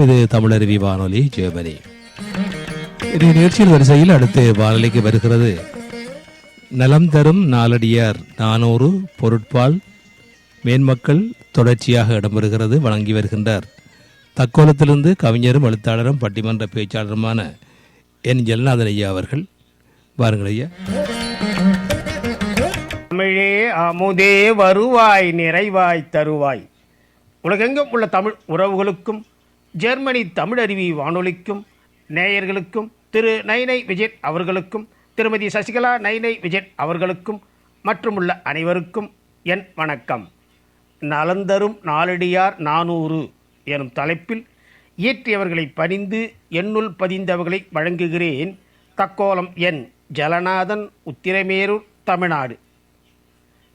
இது தமிழருவி வானொலி ஜெர்மனி. இது நிகழ்ச்சியில் வரிசையில் அடுத்து வானொலிக்கு வருகிறது. நலம் தரும் நாலடியார் நானூறு பொருட்பால் மேன்மக்கள் தொடர்ச்சியாக இடம்பெறுகிறது வழங்கி வருகின்றார். தக்கோலத்திலிருந்து கவிஞரும் எழுத்தாளரும் பட்டிமன்ற பேச்சாளருமான என். ஜெல்நாதன் ஐயா அவர்கள். வாருங்கள் ஐயா. தமிழே அமுதே வருவாய் நிறைவாய் தருவாய். உலகெங்கும் உள்ள தமிழ் உறவுகளுக்கும் ஜெர்மனி தமிழருவி வானொலிக்கும் நேயர்களுக்கும் திரு நைனை விஜய் அவர்களுக்கும் திருமதி சசிகலா நைனை விஜய் அவர்களுக்கும் மற்றுமுள்ள அனைவருக்கும் என் வணக்கம். நலந்தரும் நாளடியார் நானூறு எனும் தலைப்பில் இயற்றியவர்களை பணிந்து என்னுள் பதிந்தவர்களை வழங்குகிறேன் தக்கோலம் என் ஜலநாதன் உத்திரமேரூர் தமிழ்நாடு.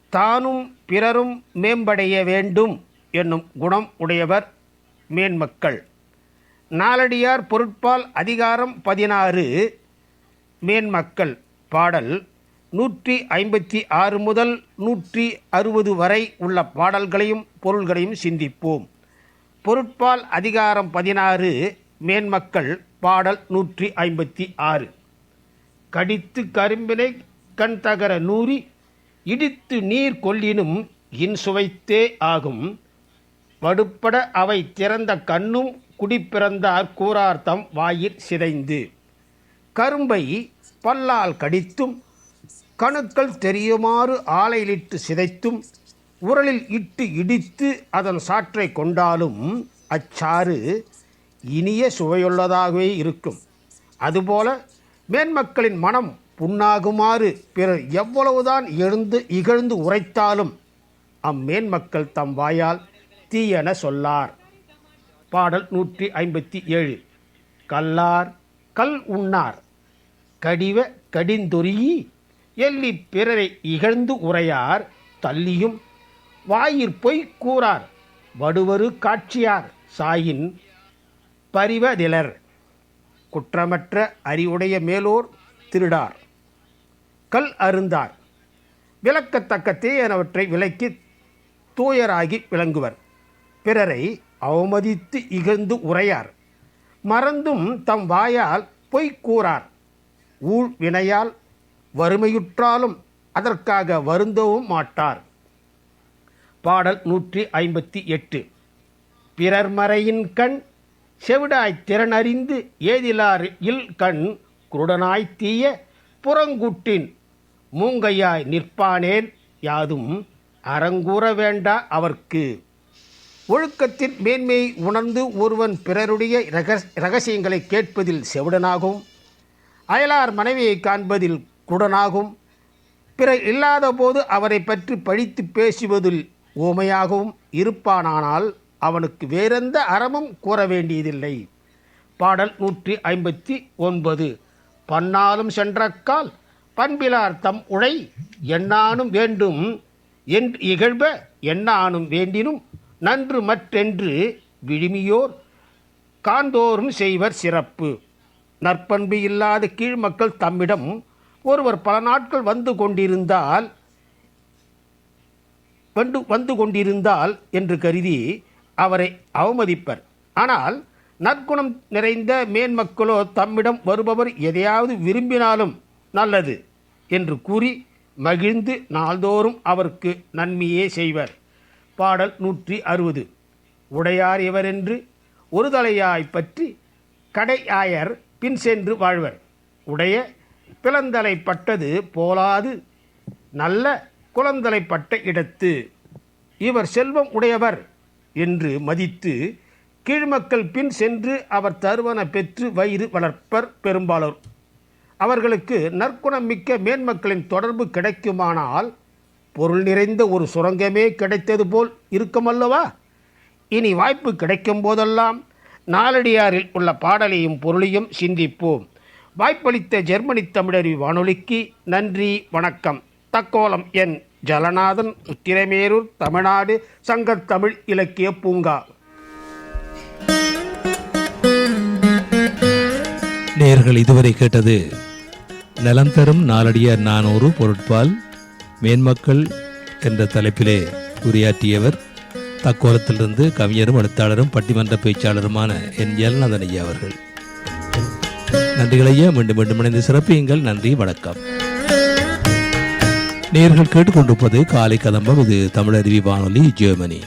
தானும் பிறரும் மேம்படைய வேண்டும் என்னும் குணம் உடையவர் மேன்மக்கள். நாலடியார் பொருட்பால் அதிகாரம் பதினாறு மேன்மக்கள் பாடல் நூற்றி ஐம்பத்தி ஆறு முதல் நூற்றி அறுபது வரை உள்ள பாடல்களையும் பொருள்களையும் சிந்திப்போம். பொருட்பால் அதிகாரம் பதினாறு மேன்மக்கள் பாடல் நூற்றி ஐம்பத்தி ஆறு. கடித்து கரும்பினை கண் தகர நூறி இடித்து நீர் கொல்லினும் இன் சுவைத்தே ஆகும். வடுப்பட அவை திறந்த கண்ணும் குடிப்பிறந்தார் கூறார்த்தம் வாயிற் சிதைந்து. கரும்பை பல்லால் கடித்தும் கணுக்கள் தெரியுமாறு ஆலையிலிட்டு சிதைத்தும் உரலில் இட்டு இடித்து அதன் சாற்றை கொண்டாலும் அச்சாறு இனிய சுவையுள்ளதாகவே இருக்கும். அதுபோல மேன்மக்களின் மனம் புண்ணாகுமாறு பிறர் எவ்வளவுதான் எழுந்து இகழ்ந்து உரைத்தாலும் அம்மேன்மக்கள் தம் வாயால் தீயென சொல்லார். பாடல் நூற்றி ஐம்பத்தி ஏழு. கல்லார் கல் உண்ணார். கடிவ கடிந்தொரியி எல்லி பிறரை இகழ்ந்து உரையார். தள்ளியும் வாயிற் பொய் கூறார். வடுவரு காட்சியார். சாயின் பரிவதிலர். குற்றமற்ற அறிவுடைய மேலோர் திருடார். கல் அருந்தார். விளக்கத்தக்க தீயனவற்றை விலக்கி தூயராகி விளங்குவர். பிறரை அவமதித்து இகழ்ந்து உரையார் மறந்தும் தம் வாயால் பொய் கூறார். ஊழ் வினையால் வறுமையுற்றாலும் அதற்காக வருந்தவும் மாட்டார். பாடல் நூற்றி ஐம்பத்தி எட்டு. பிறர் மறையின் கண் செவிடாய் திறனறிந்து ஏதிலார் இல் கண் குருடனாய் தீய புறங்குட்டின் மூங்கையாய் நிற்பானேன்? யாதும் அறங்கூற வேண்டா அவர்க்கு. ஒழுக்கத்தின் மேன்மையை உணர்ந்து ஒருவன் பிறருடைய ரகஸ் ரகசியங்களை கேட்பதில் செவிடனாகும். அயலார் மனைவியை காண்பதில் குடனாகும். பிறர் இல்லாத போது அவரை பற்றி பழித்து பேசுவதில் ஓமையாகவும் இருப்பானானால் அவனுக்கு வேறெந்த அறமும் கூற வேண்டியதில்லை. பாடல் நூற்றி ஐம்பத்தி ஒன்பது. பன்னாலும் சென்றக்கால் பண்பிலார் தம் உழை என்னானும் வேண்டும் என்று இகழ்ப என்னானும் வேண்டினும் நன்று மற்றென்று விழுமியோர். காண்தோறும் செய்வர் சிறப்பு. நற்பண்பு இல்லாத கீழ் மக்கள் தம்மிடம் ஒருவர் பல நாட்கள் வந்து கொண்டிருந்தால் வந்து வந்து கொண்டிருந்தால் என்று கருதி அவரை அவமதிப்பர். ஆனால் நற்குணம் நிறைந்த மேன்மக்களோ தம்மிடம் வருபவர் எதையாவது விரும்பினாலும் நல்லது என்று கூறி மகிழ்ந்து நாள்தோறும் அவருக்கு நன்மையே செய்வர். பாடல் நூற்றி அறுபது. உடையார் இவரென்று ஒரு தலையாய் பற்றி கடையாயர் பின் சென்று வாழ்வர். உடைய பிளந்தலை பட்டது போலாது நல்ல குளந்தலை பட்ட இடத்து. இவர் செல்வம் உடையவர் என்று மதித்து கீழ்மக்கள் பின் சென்று அவர் தருவன பெற்று வயிறு வளர்ப்பர் பெரும்பாலோர். அவர்களுக்கு நற்குணம் மிக்க மேன்மக்களின் தொடர்பு கிடைக்குமானால் பொருள் நிறைந்த ஒரு சுரங்கமே கிடைத்தது போல் இருக்குமல்லவா? இனி வாய்ப்பு கிடைக்கும் போதெல்லாம் நாலடியாரில் உள்ள பாடலையும் பொருளையும் சிந்திப்போம். வாய்ப்பளித்த ஜெர்மனி தமிழறி வானொலிக்கு நன்றி வணக்கம். தக்கோலம் என். ஜலநாதன் உத்திரமேரூர் தமிழ்நாடு சங்கத் தமிழ் இலக்கிய பூங்கா. நேர்கள் இதுவரை கேட்டது நலந்தரும் நாலடியார் நானூறு பொருட்பால் மேன்மக்கள் என்ற தலைப்பிலே உரையாற்றியவர் தக்கோலத்திலிருந்து கவிஞரும் எழுத்தாளரும் பட்டிமன்ற பேச்சாளருமான என் எல் ஐயா அவர்கள். நன்றிகளையே மீண்டும் மீண்டும் இணைந்து சிறப்பியுங்கள். நன்றி வணக்கம். நேர்கள் கேட்டுக்கொண்டிருப்பது காலை கதம்பம். இது தமிழருவி வானொலி ஜெர்மனி.